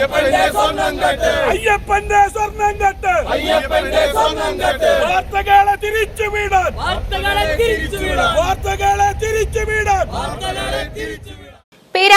അയ്യപ്പന്റെ സ്വർണം കെട്ട്. അയ്യപ്പന്റെ സ്വർണം കെട്ട്. വാർത്തകളെ തിരിച്ചു വീടാൻ. വാർത്തകളെ തിരിച്ചു വീടാൻ. വാർത്തകളെ തിരിച്ചു വീടാൻ. വാർത്തകളെ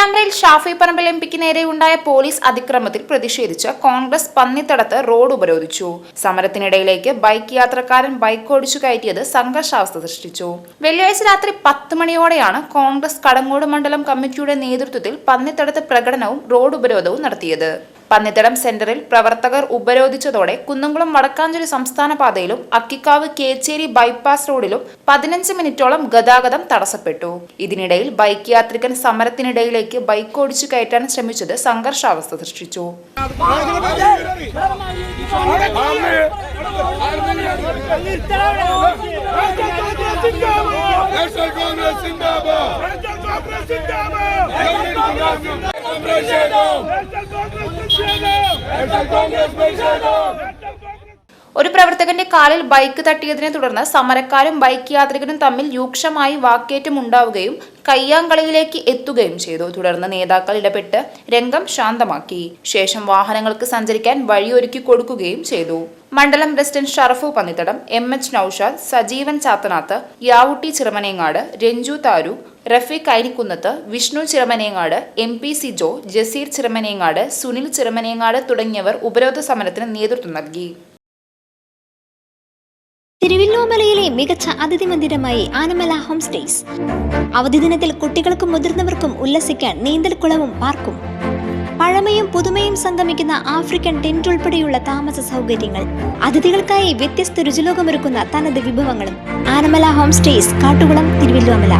പേരാമ്പ്രയിൽ ഷാഫി പറമ്പിൽ എം പിക്ക് നേരെയുണ്ടായ പോലീസ് അതിക്രമത്തിൽ പ്രതിഷേധിച്ച് കോൺഗ്രസ് പന്നിത്തടത്ത് റോഡ് ഉപരോധിച്ചു. സമരത്തിനിടയിലേക്ക് ബൈക്ക് യാത്രക്കാരൻ ബൈക്ക് ഓടിച്ചു കയറ്റിയത് സംഘർഷാവസ്ഥ സൃഷ്ടിച്ചു. വെള്ളിയാഴ്ച രാത്രി പത്ത് മണിയോടെയാണ് കോൺഗ്രസ് കടങ്ങോട് മണ്ഡലം കമ്മിറ്റിയുടെ നേതൃത്വത്തിൽ പന്നിത്തടത്ത് പ്രകടനവും റോഡ് ഉപരോധവും നടത്തിയത്. പന്നിത്തടം സെന്ററിൽ പ്രവർത്തകർ ഉപരോധിച്ചതോടെ കുന്നംകുളം വടക്കാഞ്ചേരി സംസ്ഥാന പാതയിലും അക്കിക്കാവ് കേച്ചേരി ബൈപ്പാസ് റോഡിലും പതിനഞ്ച് മിനിറ്റോളം ഗതാഗതം തടസ്സപ്പെട്ടു. ഇതിനിടയിൽ ബൈക്ക് യാത്രികൻ സമരത്തിനിടയിലേക്ക് ബൈക്ക് ഓടിച്ചു കയറ്റാൻ ശ്രമിച്ചത് സംഘർഷാവസ്ഥ സൃഷ്ടിച്ചു. ഒരു പ്രവർത്തകന്റെ കാലിൽ ബൈക്ക് തട്ടിയതിനെ തുടർന്ന് സമരക്കാരും ബൈക്ക് യാത്രികരും തമ്മിൽ രൂക്ഷമായി വാക്കേറ്റം ഉണ്ടാവുകയും കയ്യാങ്കളിയിലേക്ക് എത്തുകയും ചെയ്തു. തുടർന്ന് നേതാക്കൾ ഇടപെട്ട് രംഗം ശാന്തമാക്കി. ശേഷം വാഹനങ്ങൾക്ക് സഞ്ചരിക്കാൻ വഴിയൊരുക്കി കൊടുക്കുകയും ചെയ്തു. മണ്ഡലം president Sharafu Pannithadam M H Naushad Sajeevan Chathanath Yavutti Chiramanengad Ranju Tharu Rafeeq Arikkunnath Vishnu Chiramanengad M P C Jo Jaseer Chiramanengad Sunil Chiramanengad തുടങ്ങിയവർ ഉപരോധ സമരത്തിന് നേതൃത്വം നൽകി. തിരുവല്ലോമലയിലെ മികച്ച അതിഥി മന്ദിരമായി ആനമല ഹോം സ്റ്റേസ്. അവധി ദിനത്തിൽ കുട്ടികൾക്കും മുതിർന്നവർക്കും ഉല്ലസിക്കാൻ നീന്തൽക്കുളവും പാർക്കും. പഴമയും പുതുമയും സംഗമിക്കുന്ന ആഫ്രിക്കൻ ടെന്റ് ഉൾപ്പെടെയുള്ള താമസ സൗകര്യങ്ങൾ. അതിഥികൾക്കായി വ്യത്യസ്ത രുചിലോകമൊരുക്കുന്ന തനത് വിഭവങ്ങളും. Anamala home stays Kattukulam Thiruvallomala.